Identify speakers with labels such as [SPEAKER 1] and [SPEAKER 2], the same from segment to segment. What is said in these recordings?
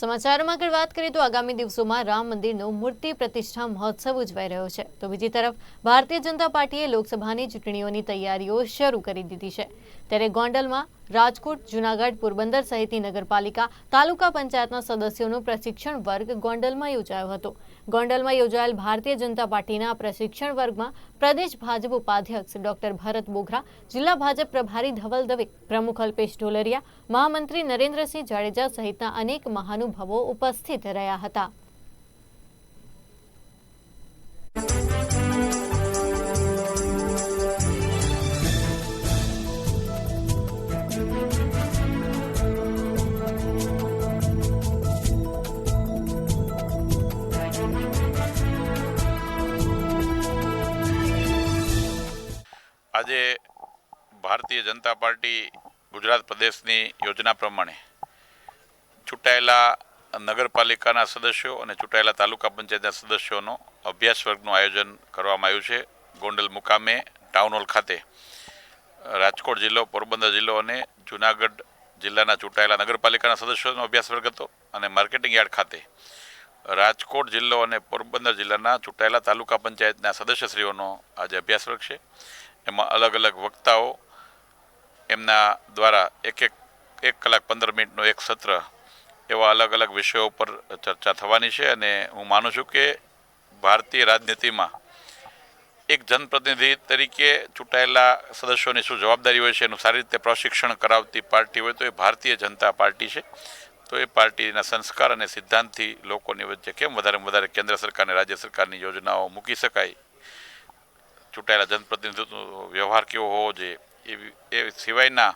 [SPEAKER 1] સમાચારોમાં આગળ વાત કરીએ તો આગામી દિવસોમાં રામ મંદિરનો મૂર્તિ પ્રતિષ્ઠા મહોત્સવ ઉજવાઈ રહ્યો છે. તો બીજી તરફ, ભારતીય જનતા પાર્ટીએ લોકસભાની ચૂંટણીઓની તૈયારીઓ શરૂ કરી દીધી છે. ત્યારે ગોંડલમાં રાજકોટ, જૂનાગઢ, પોરબંદર સહિતની નગરપાલિકા, તાલુકા પંચાયતના સદસ્યોનો પ્રશિક્ષણ વર્ગ ગોંડલમાં યોજાયો હતો. ગોંડલમાં યોજાયેલ ભારતીય જનતા પાર્ટીના પ્રશિક્ષણ વર્ગમાં પ્રદેશ ભાજપ ઉપાધ્યક્ષ ડોક્ટર ભરત બોઘરા, જિલ્લા ભાજપ પ્રભારી ધવલ દવે, પ્રમુખ અલ્પેશ ઢોલરિયા, મહામંત્રી નરેન્દ્રસિંહ જાડેજા સહિતના અનેક મહાનુભાવો ઉપસ્થિત રહ્યા હતા.
[SPEAKER 2] આજે ભારતીય જનતા પાર્ટી ગુજરાત પ્રદેશની યોજના પ્રમાણે ચૂંટાયેલા નગરપાલિકાના સદસ્યો અને ચૂંટાયેલા તાલુકા પંચાયતના સદસ્યોનો અભ્યાસ વર્ગનું આયોજન કરવામાં આવ્યું છે. ગોંડલ મુકામે ટાઉન હોલ ખાતે રાજકોટ જિલ્લો, પોરબંદર જિલ્લો અને જુનાગઢ જિલ્લાના ચૂંટાયેલા નગરપાલિકાના સદસ્યોનો અભ્યાસ વર્ગ હતો અને માર્કેટિંગ યાર્ડ ખાતે રાજકોટ જિલ્લો અને પોરબંદર જિલ્લાના ચૂંટાયેલા તાલુકા પંચાયતના સદસ્યશ્રીઓનો આજે અભ્યાસ વર્ગ છે. એમાં અલગ અલગ વક્તાઓ એમના દ્વારા એક એક એક કલાક પંદર મિનિટનું એક સત્ર એવા અલગ અલગ વિષયો ઉપર ચર્ચા થવાની છે અને હું માનું છું કે ભારતીય રાજનીતિમાં એક જનપ્રતિનિધિ તરીકે ચૂંટાયેલા સદસ્યોની શું જવાબદારી હોય છે, એનું સારી રીતે પ્રશિક્ષણ કરાવતી પાર્ટી હોય તો એ ભારતીય જનતા પાર્ટી છે. તો એ પાર્ટીના સંસ્કાર અને સિદ્ધાંતથી લોકોની વચ્ચે કેમ વધારે વધારે કેન્દ્ર સરકાર અને રાજ્ય સરકારની યોજનાઓ મૂકી શકાય? ચૂંટાયેલા જનપ્રતિનિધિત્વનો વ્યવહાર કેવો હોવો જોઈએ? એ એ સિવાયના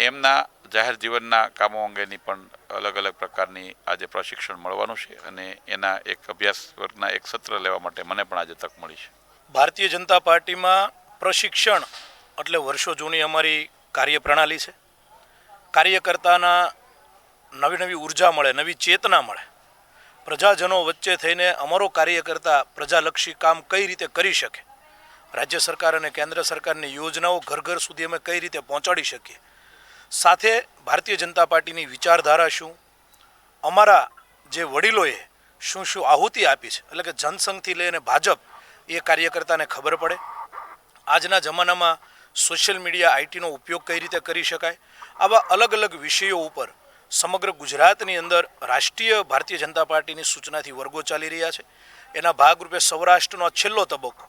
[SPEAKER 2] એમના જાહેર જીવનના કામો અંગેની પણ અલગ અલગ પ્રકારની આજે પ્રશિક્ષણ મળવાનું છે અને એના એક અભ્યાસ વર્ગના એક સત્ર લેવા માટે મને પણ આજે તક મળી છે.
[SPEAKER 3] ભારતીય જનતા પાર્ટીમાં પ્રશિક્ષણ એટલે વર્ષો જૂની અમારી કાર્યપ્રણાલી છે. કાર્યકર્તાના નવી નવી ઊર્જા મળે, નવી ચેતના મળે. પ્રજાજનો વચ્ચે થઈને અમારો કાર્યકર્તા પ્રજાલક્ષી કામ કઈ રીતે કરી શકે? રાજ્ય સરકાર અને કેન્દ્ર સરકારની યોજનાઓ ઘર ઘર સુધી અમે કઈ રીતે પહોંચાડી શકીએ? સાથે ભારતીય જનતા પાર્ટીની વિચારધારા શું? અમારા જે વડીલોએ શું શું આહુતિ આપી છે? એટલે કે જનસંઘથી લઈને ભાજપ, એ કાર્યકર્તાને ખબર પડે. આજના જમાનામાં સોશિયલ મીડિયા, આઈટીનો ઉપયોગ કઈ રીતે કરી શકાય? આવા અલગ અલગ વિષયો ઉપર સમગ્ર ગુજરાતની અંદર રાષ્ટ્રીય ભારતીય જનતા પાર્ટીની સૂચનાથી વર્ગો ચાલી રહ્યા છે. એના ભાગરૂપે સૌરાષ્ટ્રનો છેલ્લો તબક્કો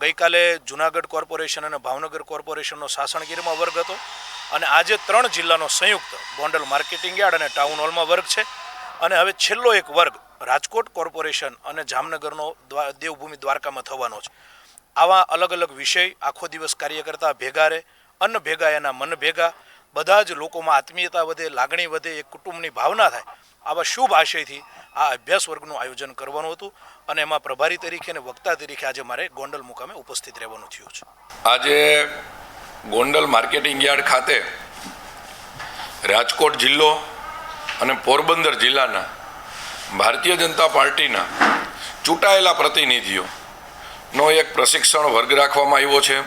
[SPEAKER 3] ગઈકાલે જુનાગઢ કોર્પોરેશન અને ભાવનગર કોર્પોરેશનનો સાસણગીરમાં વર્ગ હતો અને આજે ત્રણ જિલ્લાનો સંયુક્ત ગોંડલ માર્કેટિંગ યાર્ડ અને ટાઉન હોલમાં વર્ગ છે. અને હવે છેલ્લો એક વર્ગ રાજકોટ કોર્પોરેશન અને જામનગરનો દ્વા- દેવભૂમિ દ્વારકામાં થવાનો છે. આવા અલગ અલગ વિષય આખો દિવસ કાર્યકર્તા ભેગા રહે, અન્ન ભેગા એના મન ભેગા બધા જ લોકોમાં આત્મીયતા વધે, લાગણી વધે, એક કુટુંબની ભાવના થાય. આવા શુભ આશયથી આ અભ્યાસ વર્ગનું આયોજન કરવાનું હતું અને એમાં પ્રભારી તરીકે અને વક્તા તરીકે આજે મારે ગોંડલ મુકામે ઉપસ્થિત રહેવાનું થયું છે.
[SPEAKER 4] આજે ગોંડલ માર્કેટિંગ યાર્ડ ખાતે રાજકોટ જિલ્લો અને પોરબંદર જિલ્લાના ભારતીય જનતા પાર્ટીના ચૂંટાયેલા પ્રતિનિધિઓનો એક પ્રશિક્ષણ વર્ગ રાખવામાં આવ્યો છે.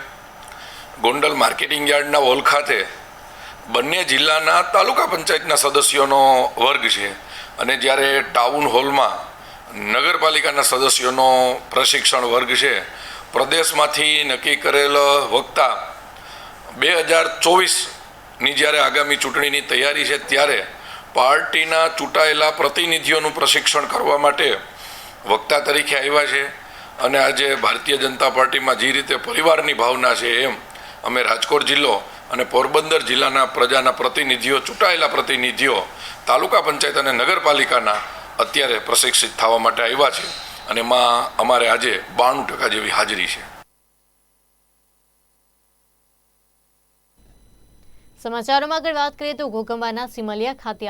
[SPEAKER 4] ગોંડલ માર્કેટિંગ યાર્ડના હોલ ખાતે બંને જિલ્લાના તાલુકા પંચાયતના સદસ્યોનો વર્ગ છે. અને જ્યારે ટાઉન હોલમાં નગરપાલિકાના સદસ્યોનો પ્રશિક્ષણ વર્ગ છે, પ્રદેશમાંથી નક્કી કરેલ વક્તા બે હજાર ચોવીસની જ્યારે આગામી ચૂંટણીની તૈયારી છે, ત્યારે પાર્ટીના ચૂંટાયેલા પ્રતિનિધિઓનું પ્રશિક્ષણ કરવા માટે વક્તા તરીકે આવ્યા છે. અને આજે ભારતીય જનતા પાર્ટીમાં જે રીતે પરિવારની ભાવના છે, એમ અમે રાજકોટ જિલ્લો અને પોરબંદર જિલ્લાના પ્રજાના પ્રતિનિધિઓ, ચૂંટાયેલા પ્રતિનિધિઓ, તાલુકા પંચાયત અને નગરપાલિકાના અત્યારે પ્રશિક્ષિત થવા માટે આવ્યા છે. અને એમાં અમારે આજે બાણું ટકા જેવી હાજરી છે.
[SPEAKER 1] સમાચારોમાં આગળ વાત કરીએ તો ઘોઘંબાના સિમલિયા ખાતે